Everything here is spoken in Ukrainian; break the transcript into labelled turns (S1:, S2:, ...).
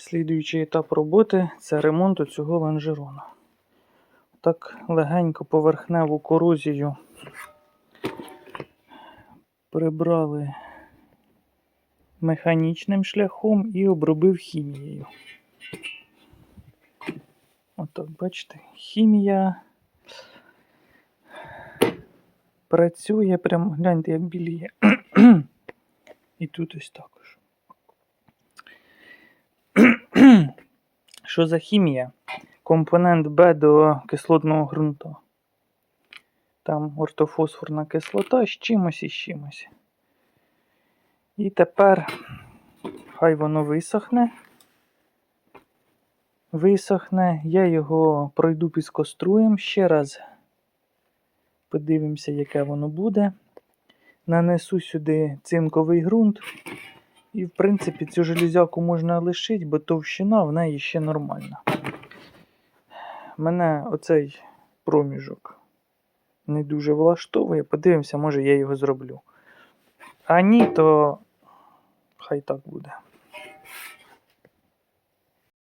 S1: Слідуючий етап роботи це ремонт цього лонжерона. Так легенько поверхневу корозію прибрали механічним шляхом і обробив хімією. Отак, бачите, хімія працює прям, гляньте, як біліє. І тут ось також. Що за хімія? Компонент Б до кислотного ґрунту. Там ортофосфорна кислота з чимось і з чимось. І тепер хай воно висохне. Висохне, я його пройду піскоструєм ще раз. Подивимося, яке воно буде. Нанесу сюди цинковий ґрунт. І, в принципі, цю железяку можна лишити, бо товщина в неї ще нормальна. Мене оцей проміжок не дуже влаштовує. Подивимося, може я його зроблю. А ні, то хай так буде.